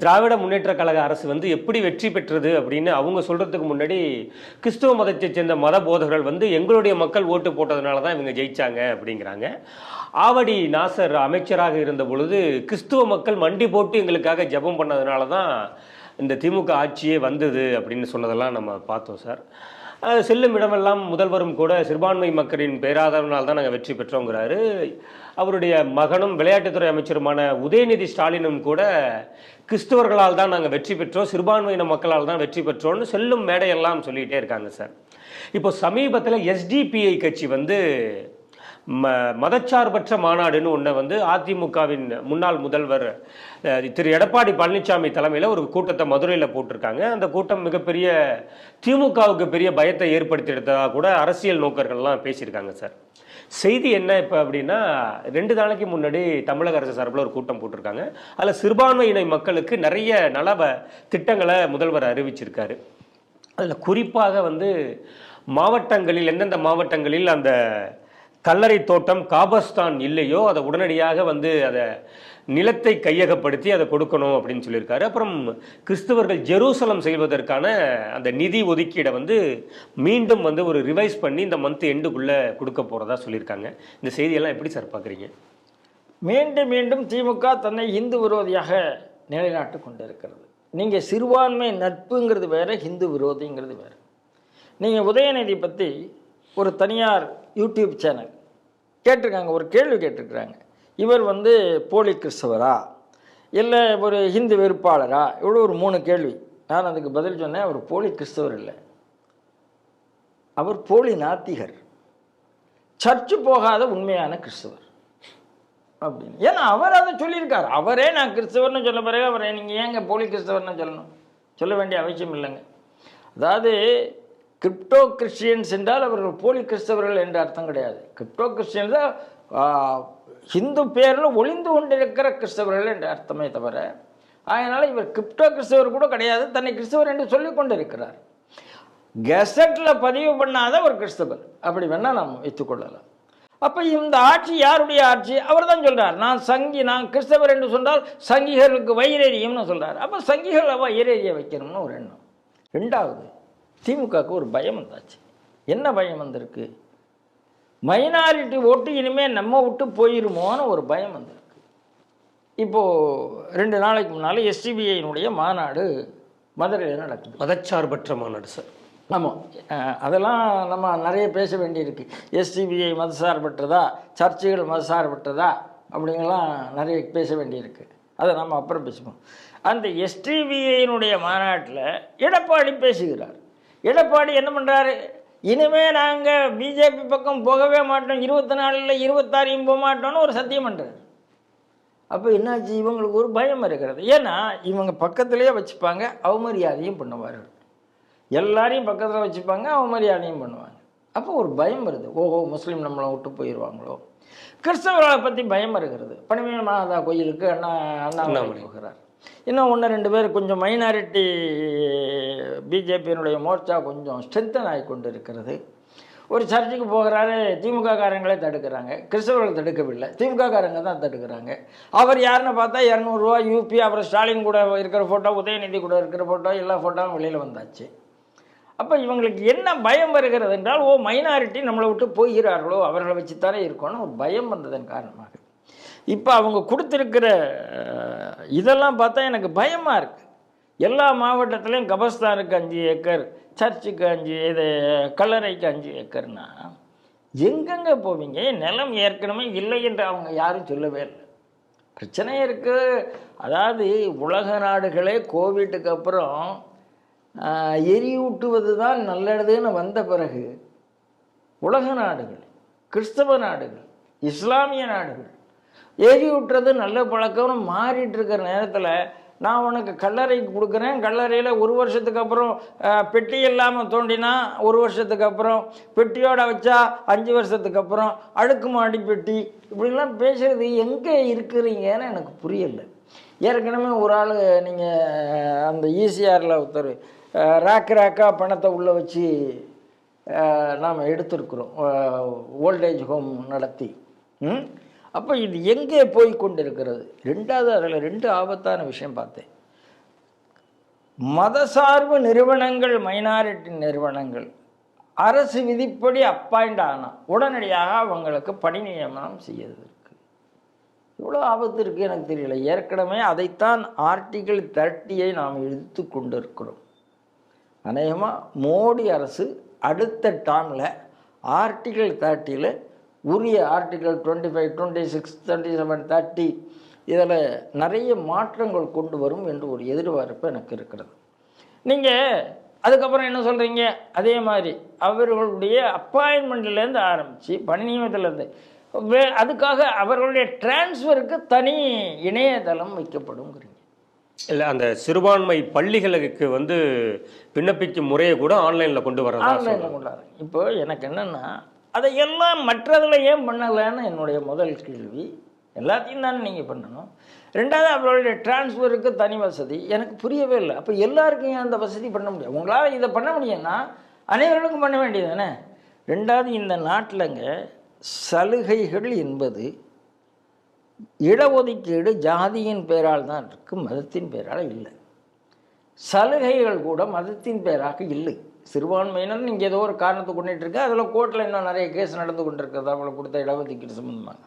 திராவிட முன்னேற்ற கழக அரசு வந்து எப்படி வெற்றி பெற்றது அப்படின்னு அவங்க சொல்கிறதுக்கு முன்னாடி கிறிஸ்துவ மதத்தைச் சேர்ந்த மத போதகர்கள் வந்து எங்களுடைய மக்கள் ஓட்டு போட்டதுனால தான் இவங்க ஜெயிச்சாங்க அப்படிங்கிறாங்க. ஆவடி நாசர் அமைச்சராக இருந்த பொழுது கிறிஸ்துவ மக்கள் மண்டி போட்டு எங்களுக்காக ஜெபம் பண்ணதுனால தான் இந்த திமுக ஆட்சியே வந்தது அப்படின்னு சொன்னதெல்லாம் நம்ம பார்த்தோம் சார். செல்லும் இடமெல்லாம் முதல்வரும் கூட சிறுபான்மை மக்களின் பேராதரவினால் தான் நாங்கள் வெற்றி பெற்றோங்கிறாரு. அவருடைய மகனும் விளையாட்டுத்துறை அமைச்சருமான உதயநிதி ஸ்டாலினும் கூட கிறிஸ்தவர்களால் தான் நாங்கள் வெற்றி பெற்றோம் சிறுபான்மையின மக்களால் தான் வெற்றி பெற்றோம்னு செல்லும் மேடையெல்லாம் சொல்லிகிட்டே இருக்காங்க சார். இப்போ சமீபத்தில் எஸ்டிபிஐ கட்சி வந்து ம மதச்சார்பற்ற மாநாடுன்னு ஒன்றை வந்து அதிமுகவின் முன்னாள் முதல்வர் திரு எடப்பாடி பழனிசாமி தலைமையில் ஒரு கூட்டத்தை மதுரையில் போட்டிருக்காங்க. அந்த கூட்டம் மிகப்பெரிய திமுகவுக்கு பெரிய பயத்தை ஏற்படுத்தி எடுத்ததாக கூட அரசியல் நோக்கர்கள்லாம் பேசியிருக்காங்க சார். செய்தி என்ன இப்போ அப்படின்னா ரெண்டு நாளைக்கு முன்னாடி தமிழக அரசு சார்பில் ஒரு கூட்டம் போட்டிருக்காங்க. அதில் சிறுபான்மையினை மக்களுக்கு நிறைய நல திட்டங்களை முதல்வர் அறிவிச்சிருக்காரு. அதில் குறிப்பாக வந்து மாவட்டங்களில் எந்தெந்த மாவட்டங்களில் அந்த கல்லறை தோட்டம் காபஸ்தான் இல்லையோ அதை உடனடியாக வந்து அதை நிலத்தை கையகப்படுத்தி அதை கொடுக்கணும் அப்படின்னு சொல்லியிருக்காரு. அப்புறம் கிறிஸ்தவர்கள் ஜெருசலம் செய்வதற்கான அந்த நிதி ஒதுக்கீடை வந்து மீண்டும் வந்து ஒரு ரிவைஸ் பண்ணி இந்த மந்த் எண்டுக்குள்ளே கொடுக்க போகிறதா சொல்லியிருக்காங்க. இந்த செய்தியெல்லாம் எப்படி சார் பார்க்குறீங்க? மீண்டும் மீண்டும் திமுக தன்னை இந்து விரோதியாக நிலைநாட்டு கொண்டிருக்கிறது. நீங்கள் சிறுபான்மை நட்புங்கிறது வேறு ஹிந்து விரோதிங்கிறது வேறு. நீங்கள் உதயநிதி பற்றி ஒரு தனியார் யூடியூப் சேனல் கேட்டிருக்காங்க ஒரு கேள்வி கேட்டிருக்கிறாங்க. இவர் வந்து போலி கிறிஸ்தவரா? இல்லை ஒரு ஹிந்து வெறுப்பாளரா? இவ்வளோ ஒரு மூணு கேள்வி. நான் அதுக்கு பதில் சொன்னேன் அவர் போலி கிறிஸ்தவர் இல்லை. அவர் போலி நாத்திகர். சர்ச்சு போகாத உண்மையான கிறிஸ்தவர். அப்படின்னு. ஏன்னா அவர் அதை சொல்லியிருக்கார். அவரே நான் கிறிஸ்தவர்னு சொல்ல பிறகு அவரை நீங்கள் ஏங்க போலி கிறிஸ்தவர்னு சொல்லணும்? சொல்ல வேண்டிய அவசியம் இல்லைங்க. அதாவது கிரிப்டோ கிறிஸ்டியன்ஸ் என்றால் அவர்கள் போலி கிறிஸ்தவர்கள் என்ற அர்த்தம் கிடையாது. கிரிப்டோ கிறிஸ்டியன்ஸ் ஹிந்து பேரில் ஒளிந்து கொண்டிருக்கிற கிறிஸ்தவர்கள் என்ற அர்த்தமே தவிர அதனால் இவர் கிரிப்டோ கிறிஸ்தவர் கூட கிடையாது தன்னை கிறிஸ்தவர் என்று சொல்லிக் கொண்டிருக்கிறார். கெசட்டில் பதிவு பண்ணாத ஒரு கிறிஸ்தவர். அப்படி வேணால் நாம் வைத்துக்கொள்ளலாம் அப்போ இந்த ஆட்சி யாருடைய ஆட்சி? அவர் தான் சொல்கிறார் நான் சங்கி நான் கிறிஸ்தவர் என்று சொன்னால் சங்கிகளுக்கு வயிறெறியும்னு சொல்கிறார் அப்போ சங்கிகளை வயிறெறிய வைக்கணும்னு ஒரு எண்ணம். ரெண்டாவது திமுகவுக்கு ஒரு பயம் வந்தாச்சு. என்ன பயம் வந்திருக்கு? மைனாரிட்டி ஓட்டு இனிமேல் நம்ம விட்டு போயிருமோன்னு ஒரு பயம் வந்திருக்கு. இப்போது ரெண்டு நாளைக்கு முன்னால் எஸ்டிபிஐனுடைய மாநாடு மதுரையில் நடக்குது. மதச்சார்பற்ற மாநாடு சார். ஆமாம் அதெல்லாம் நம்ம நிறைய பேச வேண்டியிருக்கு. எஸ்டிபிஐ மதசார்பற்றதா சர்ச்சுகள் மதசார்பற்றதா அப்படிங்கலாம் நிறைய பேச வேண்டியிருக்கு. அதை நம்ம அப்புறம் பேசுவோம். அந்த எஸ்டிபிஐனுடைய மாநாட்டில் எடப்பாடி பேசுகிறார். எடப்பாடி என்ன பண்ணுறாரு இனிமே நாங்கள் பிஜேபி பக்கம் போகவே மாட்டோம். இருபத்தி நாலில் இருபத்தாறையும் போக மாட்டோம்னு ஒரு சத்தியம் பண்ணுறாரு அப்போ என்னாச்சு? இவங்களுக்கு ஒரு பயம் இருக்கிறது. ஏன்னா இவங்க பக்கத்திலேயே வச்சுப்பாங்க அவமரியாதையும் பண்ணுவார்கள் எல்லாரையும் பக்கத்தில் வச்சுப்பாங்க அவமரியாதையும் பண்ணுவாங்க. அப்போ ஒரு பயம் வருது. ஓஹோ முஸ்லீம் நம்மளை விட்டு போயிடுவாங்களோ கிறிஸ்தவர்களை பற்றி பயம் இருக்கிறது பனிமய மாதா கோயிலுக்கு அண்ணா அண்ணாமலை போகிறார். இன்னும் ஒன்று ரெண்டு பேர் கொஞ்சம் மைனாரிட்டி பிஜேபியினுடைய மோர்ச்சா கொஞ்சம் ஸ்ட்ரென்தன் ஆகி கொண்டு இருக்கிறது ஒரு சர்ச்சுக்கு போகிறாரு திமுக காரங்களே தடுக்கிறாங்க. கிறிஸ்தவர்கள் தடுக்கவில்லை. திமுக காரங்க தான் தடுக்கிறாங்க. அவர் யாருன்னு பார்த்தா இரநூறுவா யூபி அப்புறம் ஸ்டாலின் கூட இருக்கிற ஃபோட்டோ உதயநிதி கூட இருக்கிற ஃபோட்டோ எல்லா ஃபோட்டோவும் வெளியில் வந்தாச்சு. அப்போ இவங்களுக்கு என்ன பயம் வருகிறது என்றால் ஓ மைனாரிட்டி நம்மளை விட்டு போகிறார்களோ அவர்களை வச்சு தானே ஒரு பயம் வந்ததன் காரணமாக. இப்போ அவங்க கொடுத்துருக்கிற இதெல்லாம் பார்த்தா எனக்கு பயமாக இருக்குது எல்லா மாவட்டத்திலையும் கபஸ்தானுக்கு அஞ்சு ஏக்கர் சர்ச்சுக்கு அஞ்சு இது கல்லறைக்கு அஞ்சு ஏக்கர்னா எங்கெங்கே போவீங்க? நிலம் ஏற்கனவே இல்லை என்று அவங்க யாரும் சொல்லவே இல்லை. பிரச்சனை இருக்குது அதாவது உலக நாடுகளே கோவிட்டுக்கு அப்புறம் எரியூட்டுவது தான் நல்லதுன்னு வந்த பிறகு உலக நாடுகள் கிறிஸ்தவ நாடுகள் இஸ்லாமிய நாடுகள் எரியூட்டுறது நல்ல பழக்கம்னு மாறிட்டு இருக்கிற நேரத்தில் நான் உனக்கு கல்லறைக்கு கொடுக்குறேன். கல்லறையில் ஒரு வருஷத்துக்கு அப்புறம் பெட்டி இல்லாமல் தோண்டினா ஒரு வருஷத்துக்கு அப்புறம் பெட்டியோட வச்சா அஞ்சு வருஷத்துக்கு அப்புறம் அடுக்குமாடி பெட்டி. இப்படிலாம் பேசுகிறது எங்கே இருக்கிறீங்கன்னு எனக்கு புரியலை. ஏற்கனவே ஒரு ஆள் நீங்கள் அந்த ஈசிஆரில் ஒருத்தர் அஹ், ரேக் ரேக்காக பணத்தை உள்ளே வச்சு நாம் எடுத்திருக்கிறோம். ஓல்டேஜ் ஹோம் நடத்தி. ம்? அப்போ இது எங்கே போய் கொண்டிருக்கிறது? ரெண்டாவது அதில் ரெண்டு ஆபத்தான விஷயம் பார்த்தேன். மதசார்பு நிறுவனங்கள் மைனாரிட்டி நிறுவனங்கள். அரசு விதிப்படி அப்பாயிண்ட் ஆனால் உடனடியாக அவங்களுக்கு பணி நியமனம் செய்யறதுக்கு. இவ்வளோ ஆபத்து இருக்குது எனக்கு தெரியல. ஏற்கனவே அதைத்தான் ஆர்டிகிள் தேர்ட்டியை நாம் எடுத்து கொண்டிருக்கிறோம். அநேகமாக மோடி அரசு அடுத்த டாமில் ஆர்டிகிள் தேர்ட்டியில் உரிய article twenty five twenty six twenty seven thirty இதில் நிறைய மாற்றங்கள் கொண்டு வரும் என்று ஒரு எதிர்பார்ப்பு எனக்கு இருக்கிறது. நீங்கள் அதுக்கப்புறம் என்ன சொல்கிறீங்க அதே மாதிரி அவர்களுடைய அப்பாயின்மெண்ட்லேருந்து ஆரம்பித்து பணி நியமனத்திலேருந்து வே அதுக்காக அவர்களுடைய டிரான்ஸ்ஃபருக்கு தனி இணையதளம் வைக்கப்படுங்கிறீங்க. இல்லை அந்த சிறுபான்மை பள்ளிகளுக்கு வந்து விண்ணப்பிக்கும் முறையை கூட ஆன்லைனில் கொண்டு வரதா ஆன்லைனில் கொண்டாடுறேன் இப்போ எனக்கு என்னென்னா அதை எல்லாம் மற்றதில் ஏன் பண்ணலைன்னு என்னுடைய முதல் கேள்வி. எல்லாத்தையும் தானே நீங்கள் பண்ணணும். ரெண்டாவது அவர்களுடைய டிரான்ஸ்ஃபருக்கு தனி வசதி. எனக்கு புரியவே இல்லை. அப்போ எல்லாருக்கும் ஏன் அந்த வசதி பண்ண முடியும் உங்களால் இதை பண்ண முடியும்னா அனைவருக்கும் பண்ண வேண்டியது தானே ரெண்டாவது இந்த நாட்டிலங்க சலுகைகள் என்பது இடஒதுக்கீடு ஜாதியின் பெயரால் தான் இருக்குது மதத்தின் பெயரால் இல்லை. சலுகைகள் கூட மதத்தின் பெயராக இல்லை. சிறுபான்மையினர் நீங்கள் ஏதோ ஒரு காரணத்தை கொண்டுட்டு இருக்கு அதில் கோர்ட்டில் இன்னும் நிறைய கேஸ் நடந்து கொண்டிருக்கிறது அவங்களை கொடுத்த இடஒதுக்கீடு சம்பந்தமாக.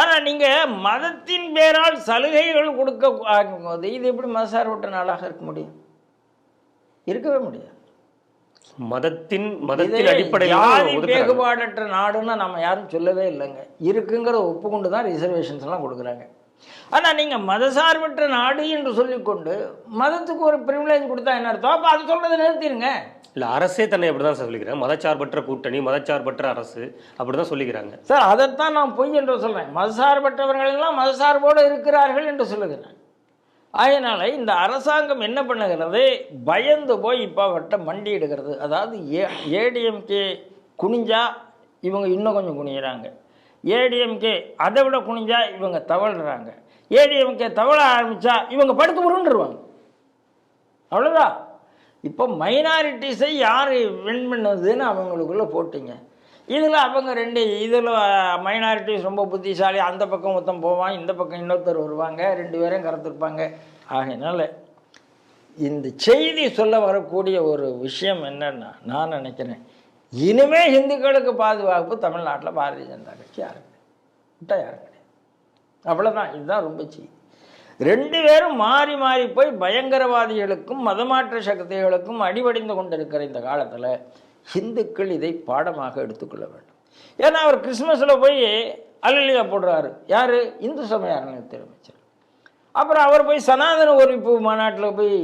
ஆனால் நீங்கள் மதத்தின் பேரால் சலுகைகள் கொடுக்க ஆகும்போது இது எப்படி மதசார்பற்ற நாளாக இருக்க முடியும்? இருக்கவே முடியாது. மதத்தின் மதத்தின் அடிப்படையில். வேறுபாடற்ற நாடுன்னு நம்ம யாரும் சொல்லவே இல்லைங்க. இருக்குங்கிறத ஒப்புக்கொண்டு தான் ரிசர்வேஷன்ஸ் எல்லாம் கொடுக்குறாங்க. ஆனால் நீங்கள் மதசார்பற்ற நாடு என்று சொல்லிக்கொண்டு மதத்துக்கு ஒரு ப்ரிவிலேஜ் கொடுத்தா என்ன அர்த்தம்? அப்போ அது சொல்றதை நிறுத்திடுங்க. இல்ல அரசே தன்னை அப்படிதான் தான் சொல்லிக்கிறாங்க மதச்சார்பற்ற கூட்டணி மதச்சார்பற்ற அரசு அப்படிதான் சொல்லிக்கிறாங்க. சார் அதைத்தான் நான் பொய் என்று சொல்கிறேன் மதசார்பற்றவர்கள் எல்லாம் மதசார்போடு இருக்கிறார்கள் என்று சொல்லுகிறேன் அதனால் இந்த அரசாங்கம் என்ன பண்ணுகிறது? பயந்து போய் இப்போ அவர்கிட்ட மண்டி எடுக்கிறது அதாவது ஏ ஏடிஎம்கே குனிஞ்சா இவங்க இன்னும் கொஞ்சம் குனிகிறாங்க ஏடிஎம்கே அதை விட குனிஞ்சா இவங்க தவழ்கிறாங்க ஏடிஎம்கே தவழ ஆரம்பித்தா இவங்க படுத்து உருண்டுருவாங்க. அவ்வளோதான் இப்போ மைனாரிட்டிஸை யார் வின் பண்ணுதுன்னு அவங்களுக்குள்ளே போட்டிங்க. இதில் அவங்க ரெண்டு இதில் மைனாரிட்டிஸ் ரொம்ப புத்திசாலி அந்த பக்கம் ஒருத்தன் போவான் இந்த பக்கம் இன்னொருத்தர் வருவாங்க ரெண்டு பேரும் கறந்துருப்பாங்க. ஆகையினால இந்த செய்தி சொல்ல வரக்கூடிய ஒரு விஷயம் என்னன்னா நான் நினைக்கிறேன் இனிமே ஹிந்துக்களுக்கு பாதுகாப்பு தமிழ்நாட்டில் பாரதிய ஜனதா கட்சி யாரும் விட்டா யாரும் கிடையாது. அவ்வளோதான் இதுதான் ரொம்ப செய்தி ரெண்டு பேரும் மாறி மாறி போய் பயங்கரவாதிகளுக்கும் மதமாற்ற சக்திகளுக்கும் அடிபடிந்து கொண்டிருக்கிற இந்த காலத்தில் ஹிந்துக்கள் இதை பாடமாக எடுத்துக்கொள்ள வேண்டும். ஏன்னா அவர் கிறிஸ்மஸில் போய் அலலியா போடுறாரு. யார்? இந்து சமய அறநிலையத்துறை அமைச்சர். அப்புறம் அவர் போய் சனாதன ஒழிப்பு மாநாட்டில் போய்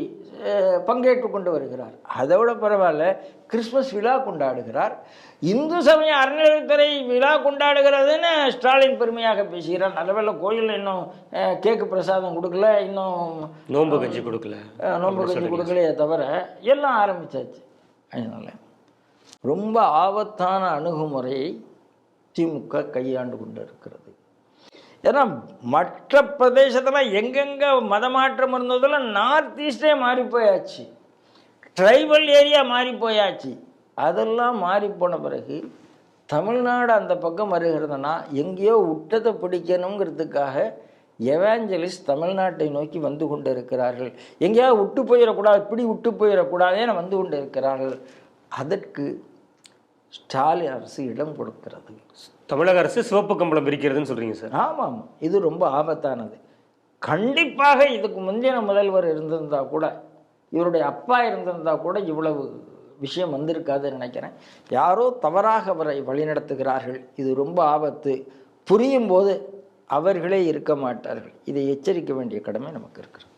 பங்கேற்று கொண்டு வருகிறார். அதை விட பரவாயில்ல கிறிஸ்மஸ் விழா கொண்டாடுகிறார். இந்து சமய அறநிலையத்துறை விழா கொண்டாடுகிறதுன்னு ஸ்டாலின் பெருமையாக பேசுகிறார். நல்லவேளை கோயிலில் இன்னும் கேக்கு பிரசாதம் கொடுக்கல இன்னும் நோன்பு கஞ்சி கொடுக்கல. நோன்பு கஞ்சி கொடுக்கலையே தவிர எல்லாம் ஆரம்பிச்சாச்சு. அதனால் ரொம்ப ஆபத்தான அணுகுமுறையை திமுக கையாண்டு கொண்டு இருக்கிறது ஏன்னா மற்ற பிரதேசத்தில் எங்கெங்கே மதமாற்றம் இருந்ததில் நார்த் ஈஸ்டே மாறி போயாச்சு ட்ரைபல் ஏரியா மாறி போயாச்சு அதெல்லாம் மாறி போன பிறகு தமிழ்நாடு அந்த பக்கம் வருகிறதுனா எங்கேயோ விட்டதை பிடிக்கணுங்கிறதுக்காக எவாஞ்சலிஸ்ட் தமிழ்நாட்டை நோக்கி வந்து கொண்டு இருக்கிறார்கள் எங்கேயாவது விட்டு போயிடக்கூடாது இப்படி விட்டு போயிடக்கூடாதேன்னு வந்து கொண்டு இருக்கிறார்கள் அதற்கு ஸ்டாலின் அரசு இடம் கொடுக்கிறது. தமிழக அரசு சிவப்பு கம்பளம் விரிக்கிறதுன்னு சொல்றீங்க சார். ஆமாம் இது ரொம்ப ஆபத்தானது. கண்டிப்பாக இதுக்கு முந்தின முதல்வர் இருந்திருந்தா கூட இவருடைய அப்பா இருந்திருந்தா கூட இவ்வளவு விஷயம் வந்திருக்காதுன்னு நினைக்கிறேன். யாரோ தவறாக அவரை வழிநடத்துகிறார்கள். இது ரொம்ப ஆபத்து. புரியும் போது அவர்களே இருக்க மாட்டார்கள். இதை எச்சரிக்க வேண்டிய கடமை நமக்கு இருக்கிறது.